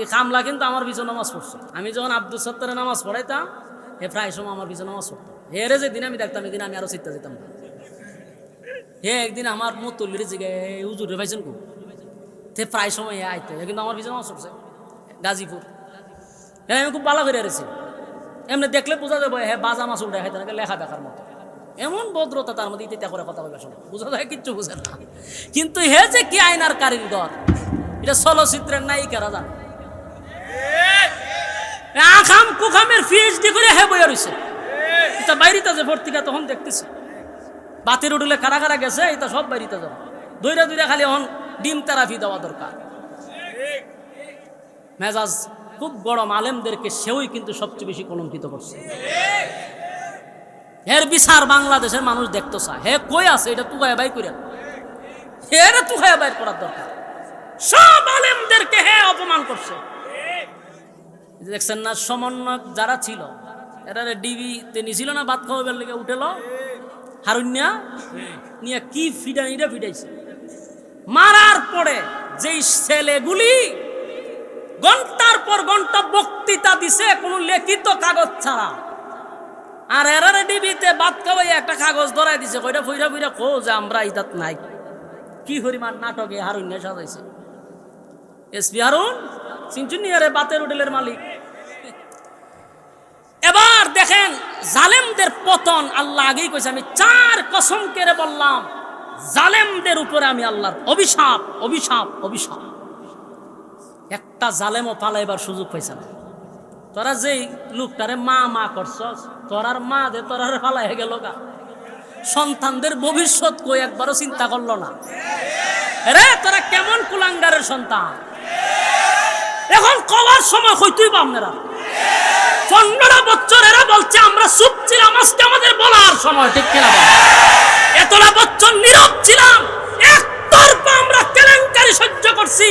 এই কামলা কিন্তু আমার পিছনে নামাজ পড়ছে। আমি যখন আব্দুল সত্তরের নামাজ পড়াইতাম, হে প্রায় সময় আমার পিছনে নামাজ পড়তো। হেরে যে দিন আমি দেখতাম, এদিন আমি আরও চিন্তা যেতাম। না হে একদিন আমার মতুল্লির জিগে হুজুরে পাইছেন কো তে প্রায় সময় এ আইতো কিন্তু আমার পিছনে নামাজ পড়ছে। গাজীপুর। হ্যাঁ আমি খুব ভালো করে এসেছি এমনি দেখলে বোঝা যাবে হ্যাঁ বাজা মাছ উল্টে খাইতে নাকি লেখা দেখার মতো। এমন ভদ্রতা তার মধ্যে ইত্যা করে কথা বলবে শোনো বোঝা যায় কিচ্ছু বুঝে না। কিন্তু হে যে কি আইনার কারিগর, এটা চলচ্চিত্রের নায়িকারা জানে আখাম কুখামের পিএইচডি করে হে বইয়া রয়েছে এটা বাইরিতে যে ভর্তিকা তখন দেখতেছি। বাতির উঠলে কারা কারা গেছে, এটা সব বাইরিতে যাবে দৈরা দৈরা খালি এখন ডিম তেরাপি দেওয়া দরকার। মেজাজ খুব গরম, আলেমদেরকে সেওই কিন্তু সবচেয়ে বেশি কলঙ্কিত করছে। এর বিচার বাংলাদেশের মানুষ দেখতো হে কই আছে? এটা তুকায় বাই করে এর তুকায় বাইর করার দরকার। সব আলেমদেরকে হে অপমান করছে। দেখছেন না, সমন্বয়ক যারা ছিল, এরা ডিবিতে নিছিল না, বাদ খাওয়াবার লেগে উঠেল। হারুন্যা নিয়ে কি ফিডানিটা ফিডাইছে মারার পরে যেই ছেলেগুলি ঘণ্টার পর ঘণ্টা বক্তৃতা দিছে, কোনো লিখিত কাগজ ছাড়া। আর এরারে ডিবিতে বাদ খাওয়াই একটা কাগজ ধরাই দিছে কইটা ফইরা ফইরা কো যে আমরা ইতাত নাই। কি পরিমাণ নাটকে হারুন্যা সাজাইছে। এসপি হারুন চিনচুনি আরে বাতের হোটেলের মালিক। এবার দেখেন জালেমদের পতন আল্লাহ আগেই কইছে, আমি চার কসম কেড়ে বললাম, জালেমদের উপরে আমি আল্লাহর অভিশাপ অভিশাপ অভিশাপ। একটা জালেমও পালাইবার সুযোগ পাইছে না। তোরা যেই লোকটারে মা মা করছস, তোরার মা দে, তোরার পালাই গেল গা। সন্তানদের ভবিষ্যৎ কই একবারও চিন্তা করল না। রে, তোরা কেমন কুলাঙ্গারের সন্তান? এখন কবার সময় হইতুই বা আপনারা পনেরো বছর এরা বলছে, আমরা চুপ ছিলাম, আজকে আমাদের বলার সময়। ঠিক কিনা? এতটা বছর নীরব ছিলাম। একতরফা আমরা কেলেঙ্কারি সহ্য করছি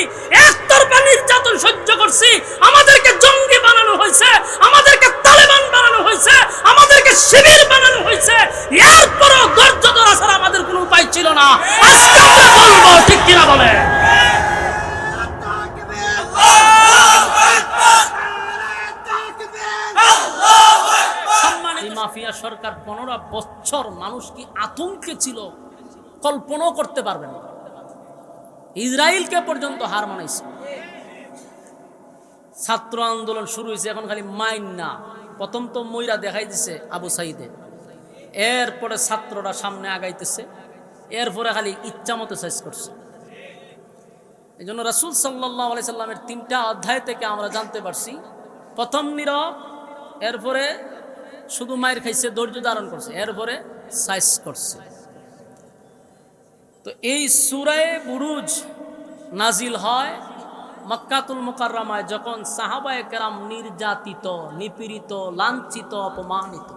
একতরফা নির্যাতন সহ্য করছি। আমাদেরকে জঙ্গি বানানো হয়েছে, আমাদেরকে তালেবান বানানো হয়েছে, আমাদেরকে শিবির বানানো হয়েছে। এরপরও ধৈর্য ধরা ছাড়া আমাদের কোনো উপায় ছিল না। আজকে আমরা বলব, ঠিক কিনা বলে সম্মানিত মাফিয়া সরকার পনেরো বছর মানুষ কি আতঙ্কে ছিল, কল্পনাও করতে পারবেন ইসরায়েলকে পর্যন্ত হার মানাইছে। ছাত্র আন্দোলন শুরু হয়েছে, এখন খালি মাইন না প্রথম তো ময়রা দেখাই দিছে আবু সাইদে। এরপরে ছাত্ররা সামনে আগাইতেছে, এরপরে খালি ইচ্ছা মতো সাইজ করছে। এই জন্য রাসুল সাল্লাহ আলি সাল্লামের তিনটা অধ্যায় থেকে আমরা জানতে পারছি। প্রথম নীরব, এরপরে শুধু মায়ের খাইছে, ধৈর্য ধারণ করছে, এরপরে সাইজ করছে। তো এই সুরায় বুরুজ নাজিল হয় মক্কাতুল মোকাররমায়, যখন সাহাবায় কেরাম নির্যাতিত, নিপীড়িত, লাঞ্ছিত, অপমানিত,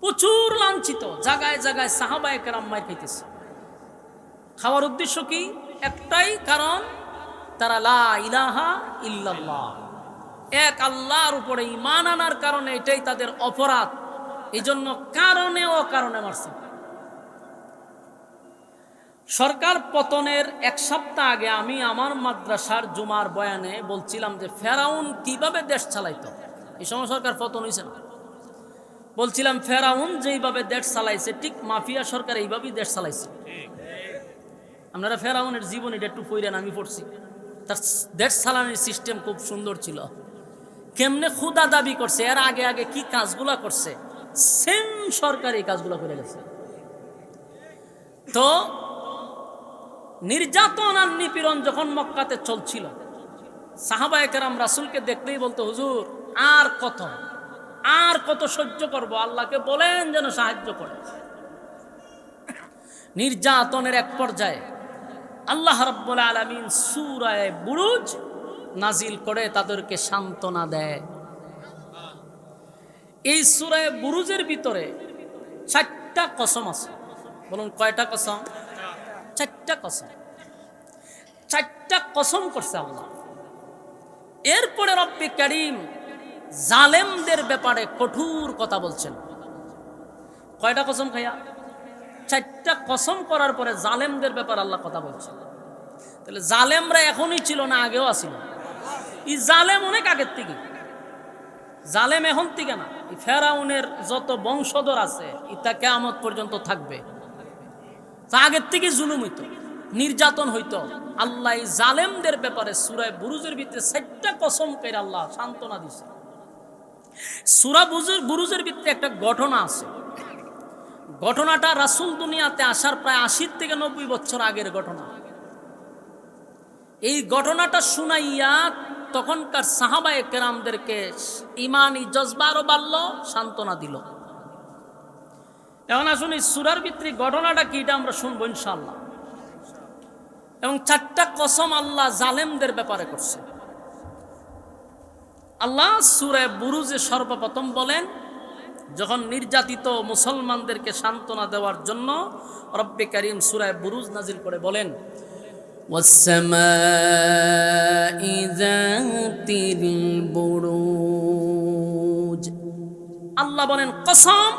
প্রচুর লাঞ্ছিত জায়গায় জায়গায় সাহাবায় কেরাম মায় খাইতেছে। খাওয়ার উদ্দেশ্য কি? একটাই কারণ, তারা লা ইলাহা ইল্লাল্লাহ। এক আল্লাহর উপরে ইমান আনার কারণে এটাই তাদের অপরাধ। এই জন্য কারণে ও কারণে মারছে। সরকার পতনের এক সপ্তাহ আগে আমি আমার মাদ্রাসার জুমার বয়ানে বলছিলাম যে, ফেরাউন কীভাবে দেশ চালাইতো? এই সময় সরকার পতন হয়েছে না। বলছিলাম, ফেরাউন যেইভাবে দেশ চালাইছে, ঠিক মাফিয়া সরকার এইভাবেই দেশ চালাইছে। আপনারা ফেরাউনের জীবন এটা একটু পইরেন আমি পড়ছি। তার দেশ চালানোর সিস্টেম খুব সুন্দর ছিল। কেমনে ক্ষুদা দাবি করছে? এর আগে আগে কি কাজগুলা করছে? সেম সরকার এই কাজগুলো করে গেছে। তো নির্যাতন আর নিপীড়ন যখন মক্কাতে চলছিল সাহাবায়ে কেরাম রাসুলকে দেখলেই বলতো, হুজুর, আর কত? আর কত সহ্য করব? আল্লাহকে বলেন যেন সাহায্য করে। নির্যাতনের এক পর্যায়ে আল্লাহ রব্বুল আলমিন সুরায় বুরুজ নাজিল করে তাদেরকে সান্ত্বনা দেয়। এই সুরায় বুরুজের ভিতরে চারটা কসম আছে। বলুন কয়টা কসম? চারটা কসম। চারটা কসম করছে আল্লাহ। এরপরে রব্বি করিম জালেমদের ব্যাপারে কঠোর কথা বলছেন। কয়টা কসম খাইয়া? চারটা কসম করার পরে জালেমদের ব্যাপারে আল্লাহ কথা বলছেন। তাহলে জালেমরা এখনই ছিল না, আগেও আসিল এই জালেম অনেক আগের থেকে। জালেম এখন থেকে না। ফেরাউনের যত বংশধর আছে ইতা কেয়ামত পর্যন্ত থাকবে। তা আগের থেকে জুলুম হইতো, নির্যাতন হইতো। আল্লাহ জালেমদের ব্যাপারে সুরায় বুরুজের ভিতরে চারটা কসম করে আল্লাহ সান্ত্বনা দিছে। সুরা বুজুর বুরুজের ভিতরে একটা ঘটনা আছে। ঘটনাটা রাসুল দুনিয়াতে আসার প্রায় আশি থেকে নব্বই বছর আগের ঘটনা। এই ঘটনাটা শুনাইয়া তখনকার সাহাবায়ে কেরামদেরকে ইমানি জজবা আরো বাড়ল সান্ত্বনা দিল এখন আসুন এই সুরার ভিতরে ঘটনাটা কি এটা আমরা শুনবো ইনশাল্লাহ এবং চারটা কসম আল্লাহ জালেমদের ব্যাপারে করছে আল্লাহ সুরে বুরুজে সর্বপ্রথম বলেন যখন নির্যাতিত মুসলমানদেরকে সান্ত্বনা দেওয়ার জন্য রব্বে করিম সুরায় বুরুজ নাজিল করে বলেন والسماء দিল বুরুজ আল্লাহ বলেন, কসম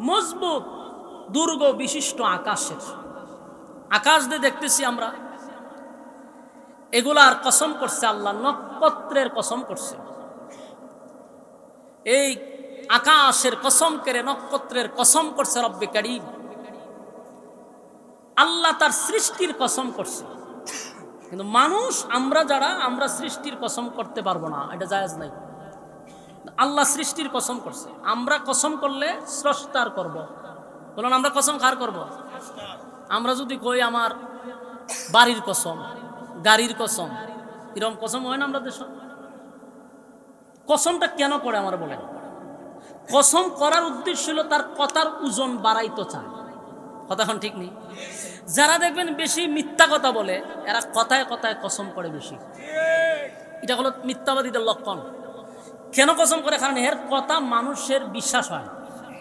মজবুত, দুর্গ বিশিষ্ট আকাশের। আকাশ দিয়ে দেখতেছি আমরা, এগুলার কসম করছে আল্লাহ, নক্ষত্রের কসম করছে। এই আকাশের কসম করে নক্ষত্রের কসম করছে রব্বে কারিম। আল্লাহ তার সৃষ্টির কসম করছে। কিন্তু মানুষ, আমরা যারা, আমরা সৃষ্টির কসম করতে পারব না, এটা জায়েজ নাই। আল্লাহ সৃষ্টির কসম করছে। আমরা কসম করলে স্রষ্টার করব। বলুন, আমরা কসম কার করব? আমরা যদি কই আমার বাড়ির কসম, গাড়ির কসম এরকম কসম হয় না আমরা দেশ? কসমটা কেন করে আমার বলেন? কসম করার উদ্দেশ্য হলো তার কথার ওজন বাড়াইতে চায়। কথা এখন ঠিক নেই। যারা দেখবেন বেশি মিথ্যা কথা বলে, এরা কথায় কথায় কসম করে বেশি। এটা হলো মিথ্যাবাদীদের লক্ষণ। কেন কসম করে? কারণ এর কথা মানুষের বিশ্বাস হয়।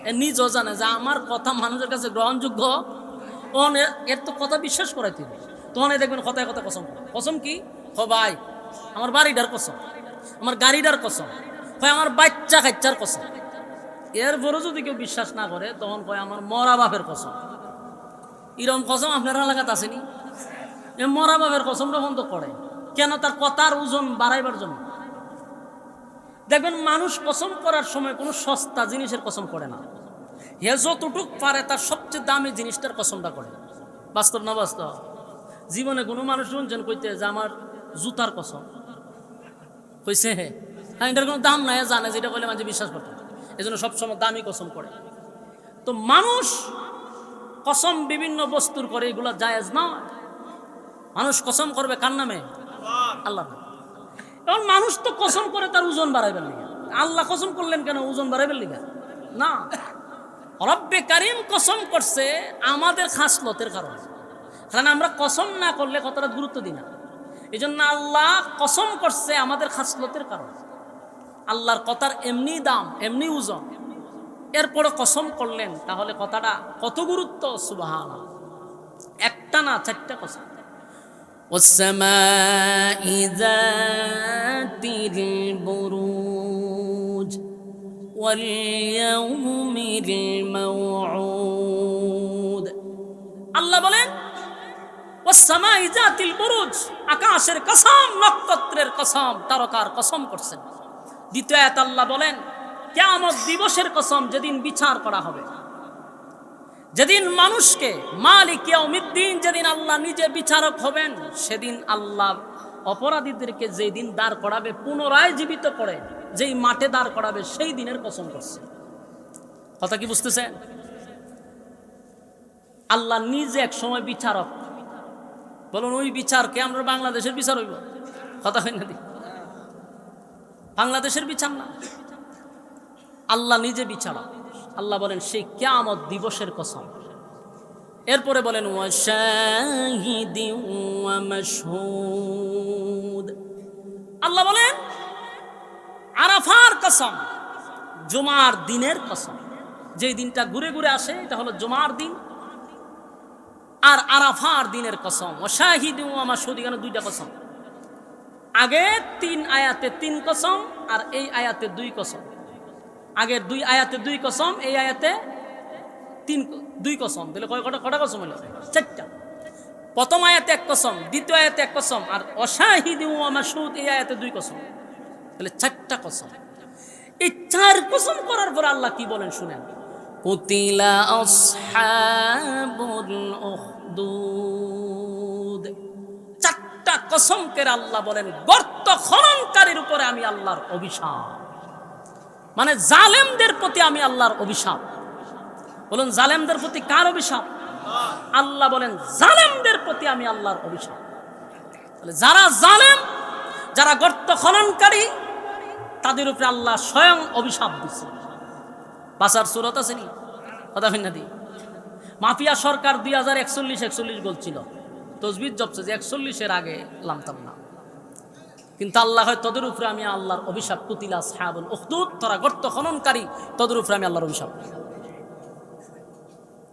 এ নিজও জানে যে আমার কথা মানুষের কাছে গ্রহণযোগ্য। তখন এর- তো কথা বিশ্বাস করাইতে হবে। তখন দেখবেন কথায় কথা কসম করে। কসম কি? হ ভাই, আমার বাড়িটার কসম। আমার গাড়িটার কসম। হয় আমার বাচ্চা কাচ্চার কসম এরপরও যদি কেউ বিশ্বাস না করে, তখন কয় আমার মরা বাপের কসম। এরকম কসম আপনার এলাকাতে আসেনি? মরা বাপের কসমটা বন্ধ করে। কেন তার কথার ওজন বাড়াইবার জন্য? দেখবেন মানুষ কসম করার সময় কোনো সস্তা জিনিসের কসম করে না। হে যতটুক পারে তার সবচেয়ে দামি জিনিসটার কসমটা করে। বাস্তব না বাস্তব? জীবনে কোনো মানুষ শুনছেন কইতে যে আমার জুতার কসম। কইছে হে। হ্যাঁ এটার কোনো দাম নাই, জানে, যেটা কইলে মাঝে বিশ্বাস করতে এই জন্য সবসময় দামি কসম করে। তো মানুষ কসম বিভিন্ন বস্তুর করে এগুলো জায়েজ না। মানুষ কসম করবে কার নামে? আল্লাহ। এখন মানুষ তো কসম করে তার ওজন বাড়াইবেন লিগা আল্লাহ কসম করলেন কেন? ওজন বাড়াইবেন লিগা না। রব্বে কারিম কসম করছে আমাদের খাসলতের কারণে। কারণ আমরা কসম না করলে কতটা গুরুত্ব দিই না। এই জন্য আল্লাহ কসম করছে আমাদের খাসলতের কারণে। আল্লাহর কথার এমনি দাম, এমনি ওজন। এরপরে কসম করলেন তাহলে কথাটা কত গুরুত্ব সুবাহ একটা না চারটা কসম والسماء ذات البروج واليوم الموعود আল্লাহ বলেন ওয়াসসামাই জাতিল বুরুজ আকাশের কসম নক্ষত্রের কসম তারকার কসম করছেন দ্বিতীয় আয়াত আল্লাহ বলেন কিয়ামত দিবসের কসম যেদিন বিচার করা হবে। যেদিন মানুষকে মালিক ইয়াউমিদ্দিন, যেদিন আল্লাহ নিজে বিচারক হবেন, সেদিন আল্লাহ অপরাধীদেরকে যেই দিন দাঁড় করাবে, পুনরায় জীবিত করে যেই মাঠে দাঁড় করাবে, সেই দিনের কসম করছে। কথা কি বুঝতেছেন? আল্লাহ নিজে এক সময় বিচারক। বলুন, ওই বিচারকে আমরা বাংলাদেশের বিচার হইব। কথা হয় না? বাংলাদেশের বিচার না। আল্লাহ নিজে বিচারক আল্লাহ বলেন সেই কেয়ামত দিবসের কসম। এরপরে বলেন আল্লাহ বলেন, আরাফার কসম, জুমার দিনের কসম। যেই দিনটা ঘুরে ঘুরে আসে, এটা হলো জুমার দিন। আর আরাফার দিনের কসম ওশাহিদ আমার সৌদি কেন দুইটা কসম। আগে তিন আয়াতে তিন কসম, আর এই আয়াতে দুই কসম। আগের দুই আয়াতে দুই কসম, এই আয়াতে তিন দুই কসম। তাহলে কয় কটা কটা কসম হলো? চারটা। প্রথম আয়াতে এক কসম, দ্বিতীয় আয়াতে এক কসম, আর অসাহিদ মাসুদ এই আয়াতে দুই কসম। তাহলে চারটা কসম। এই চার কসম করার পর আল্লাহ কি বলেন শুনেন? কুতিলা আসহাবুল উখদুদ। চারটা কসমকে আল্লাহ বলেন, গর্ত খননকারীর উপরে আমি আল্লাহর অভিশাপ। মানে জালেমদের প্রতি আমি আল্লাহর অভিশাপ। বলুন, জালেমদের প্রতি কার অভিশাপ? আল্লাহ বলেন, জালেমদের প্রতি আমি আল্লাহর অভিশাপ। যারা জালেম, যারা গর্ত খননকারী, তাদের উপরে আল্লাহ স্বয়ং অভিশাপ দিচ্ছে বাসার সুরত আছে নি? কথা ভিন্ন দি। মাফিয়া সরকার দুই হাজার একচল্লিশ একচল্লিশ বলছিল, তসবির জবছে যে একচল্লিশের আগে লামতাম না। কিন্তু আল্লাহ হয়, তোদের উপরে আমি আল্লাহর অভিশাপ, কুতিলা, সাহাবুল উখদুদ, তোরা গর্ত খননকারী, তোদের উপরে আমি আল্লাহর অভিশাপ।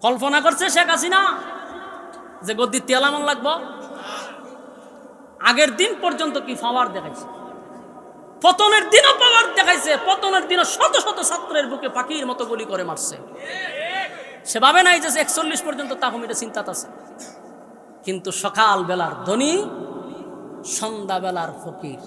কল্পনা করছে শেখ হাসিনা যে গদ্দি তেলামন লাগবো? আগের দিন পর্যন্ত কি পাওয়ার দেখাইছে? পতনের দিনও পাওয়ার দেখাইছে, পতনের দিনও শত শত ছাত্রের বুকে পাখির মতো গুলি করে মারছে। সে ভাবে নাই যে একচল্লিশ পর্যন্ত তাহমিটা চিন্তাত আছে। কিন্তু সকাল বেলার ধনী সন্ধ্যা বেলার ফকির।